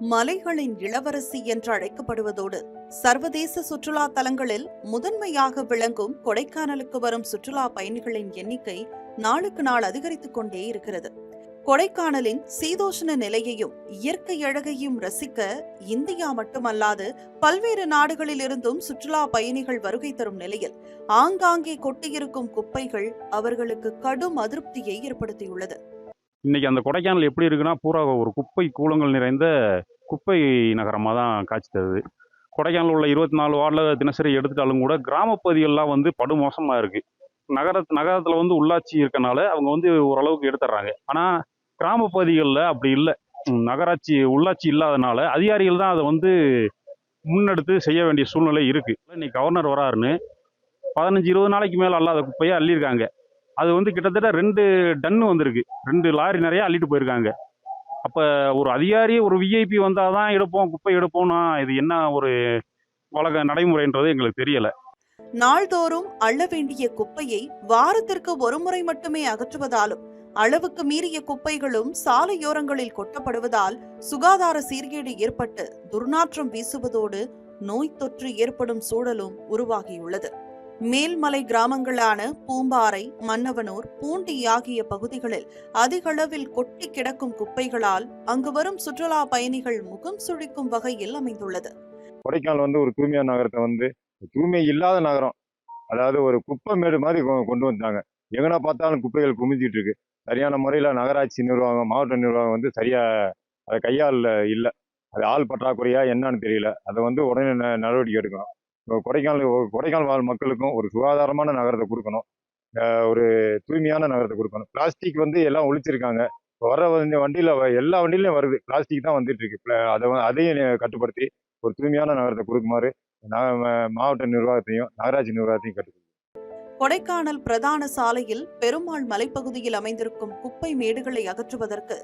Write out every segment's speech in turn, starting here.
மலைகளின் இளவரசி என்று அழைக்கப்படுவதோடு சர்வதேச சுற்றுலா தலங்களில் முதன்மையாக விளங்கும் கொடைக்கானலுக்கு வரும் சுற்றுலா பயணிகளின் எண்ணிக்கை நாளுக்கு நாள் அதிகரித்துக் கொண்டே இருக்கிறது. கொடைக்கானலின் சீதோஷ்ண நிலையையும் இயற்கை அழகையும் ரசிக்க இந்தியா மட்டுமல்லாது பல்வேறு நாடுகளிலிருந்தும் சுற்றுலா பயணிகள் வருகை தரும் நிலையில் ஆங்காங்கே கொட்டியிருக்கும் குப்பைகள் அவர்களுக்கு கடும் அதிருப்தியை ஏற்படுத்தியுள்ளது. இன்றைக்கி அந்த கொடைக்கானல் எப்படி இருக்குன்னா பூரா ஒரு குப்பை கூலங்கள் நிறைந்த குப்பை நகரமாக தான் காட்சி தருது கொடைக்கானல் உள்ள இருபத்தி நாலு வார்டில் தினசரி எடுத்துட்டாலும் கூட கிராமப்பகுதிகள்லாம் வந்து படுமோசமாக இருக்குது நகர நகரத்தில் வந்து உள்ளாட்சி இருக்கனால அவங்க வந்து ஓரளவுக்கு எடுத்துடுறாங்க. ஆனால் கிராமப்பகுதிகளில் அப்படி இல்லை. நகராட்சி உள்ளாட்சி இல்லாதனால அதிகாரிகள் தான் அதை வந்து முன்னெடுத்து செய்ய வேண்டிய சூழ்நிலை இருக்குது இன்னைக்கு கவர்னர் வராருன்னு பதினஞ்சு இருபது நாளைக்கு மேலே அல்லாத குப்பையை அள்ளியிருக்காங்க. அது வந்து கிட்டத்தட்ட ரெண்டு டன்னு வந்திருக்கு. ரெண்டு லாரி நிறைய அள்ளிட்டு போயிருக்காங்க. அப்போ ஒரு அதிகாரி ஒரு விஐபி வந்தால் தான் எடுப்போம் குப்பை எடுப்போம்னா இது என்ன ஒரு வழக்க நடைமுறைன்றது எங்களுக்கு தெரியலை. நாள்தோறும் அள்ள வேண்டிய குப்பையை வாரத்திற்கு ஒருமுறை மட்டுமே அகற்றுவதாலும் அளவுக்கு மீறிய குப்பைகளும் சாலையோரங்களில் கொட்டப்படுவதால் சுகாதார சீர்கேடு ஏற்பட்டு துர்நாற்றம் வீசுவதோடு நோய் தொற்று ஏற்படும் சூழலும் உருவாகியுள்ளது. மேல்மலை கிராமங்களான பூம்பாறை மன்னவனூர் பூண்டி ஆகிய பகுதிகளில் அதிகளவில் கொட்டி கிடக்கும் குப்பைகளால் அங்கு வரும் சுற்றுலா பயணிகள் முகம் சுழிக்கும் வகையில் அமைந்துள்ளது. கொடைக்கானல் வந்து ஒரு தூய்மையான நகரத்தை வந்து தூய்மை இல்லாத நகரம். அதாவது ஒரு குப்பை மேடு மாதிரி கொ- கொண்டு வந்தாங்க. எங்கன்னா பார்த்தாலும் குப்பைகள் குமிஞ்சிட்டு இருக்கு. சரியான முறையில் நகராட்சி நிர்வாகம் மாவட்ட நிர்வாகம் வந்து சரியா அதை கையால் இல்லை. அது ஆள் பற்றாக்குறையா என்னன்னு தெரியல. அதை வந்து உடனே ந- நடவடிக்கை எடுக்கணும். கொடைக்கானல் கொடைக்கானல் வாழ் மக்களுக்கும் ஒரு சுகாதாரமான நகரத்தை கொடுக்கணும். ஒரு தூய்மையான நகரத்தை கொடுக்கணும். பிளாஸ்டிக் வந்து எல்லாம் ஒழிச்சிருக்காங்க. வர வண்டியில் எல்லா வண்டியிலையும் வருது. பிளாஸ்டிக் தான் வந்துட்டு இருக்கு. பிள- அதை அதையும் கட்டுப்படுத்தி ஒரு தூய்மையான நகரத்தை கொடுக்குமாறு மாவட்ட நிர்வாகத்தையும் நகராட்சி நிர்வாகத்தையும் கேட்டுக்கொள்கிறேன் கொடைக்கானல் பிரதான சாலையில் பெருமாள் மலைப்பகுதியில் அமைந்திருக்கும் குப்பை மேடுகளை அகற்றுவதற்கு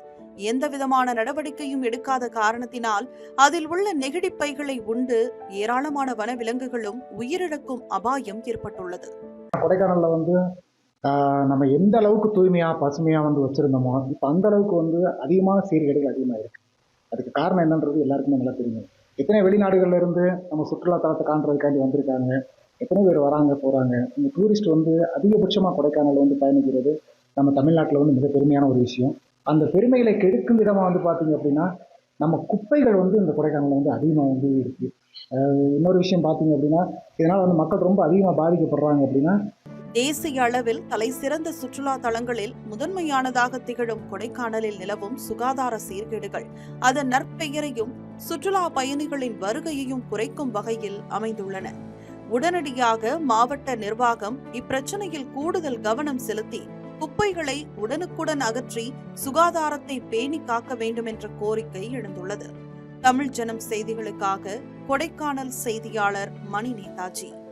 எந்தவிதமான நடவடிக்கையும் எடுக்காத காரணத்தினால் அதில் உள்ள நெகிழிப்பைகளை உண்டு ஏராளமான வனவிலங்குகளும் உயிரிழக்கும் அபாயம் ஏற்பட்டுள்ளது. கொடைக்கானல்ல வந்து ஆஹ், நம்ம எந்த அளவுக்கு தூய்மையாக பசுமையாக வந்து வச்சுருந்தோமோ இப்போ அந்த அளவுக்கு வந்து அதிகமான சீர்கேடுகள் அதிகமாக இருக்கு. அதுக்கு காரணம் என்னன்றது எல்லாருக்குமே நல்லா தெரியும். எத்தனை வெளிநாடுகள்ல இருந்து நம்ம சுற்றுலா தலத்தை காண்றதுக்காண்டி வந்திருக்காங்க. எத்தனை பேர் வராங்க போகிறாங்க இந்த டூரிஸ்ட் வந்து அதிகபட்சமாக கொடைக்கானல் வந்து பயணிக்கிறது நம்ம தமிழ்நாட்டில் வந்து மிக பெருமையான ஒரு விஷயம். அந்த பெருமைகளை கெடுக்கும் விதமாக வந்து பார்த்தீங்க அப்படின்னா நம்ம குப்பைகள் வந்து இந்த கொடைக்கானலில் வந்து அதிகமாக வந்து இருக்குது இன்னொரு விஷயம் பார்த்தீங்க அப்படின்னா இதனால் வந்து மக்கள் ரொம்ப அதிகமாக பாதிக்கப்படுறாங்க அப்படின்னா தேசிய அளவில் தலை சிறந்த சுற்றுலா தலங்களில் முதன்மையானதாக திகழும் கொடைக்கானலில் நிலவும் சுகாதார சீர்கேடுகள். அதன் நற்பெயரையும் சுற்றுலா பயணிகளின் வருகையையும் குறைக்கும் வகையில் அமைந்துள்ளன. உடனடியாக மாவட்ட நிர்வாகம் இப்பிரச்சனையில் கூடுதல் கவனம் செலுத்தி குப்பைகளை உடனுக்குடன் அகற்றி சுகாதாரத்தை பேணி காக்க வேண்டும் என்ற கோரிக்கை எழுந்துள்ளது. தமிழ் ஜனம் செய்திகளுக்காக கொடைக்கானல் செய்தியாளர் மணி நேதாஜி.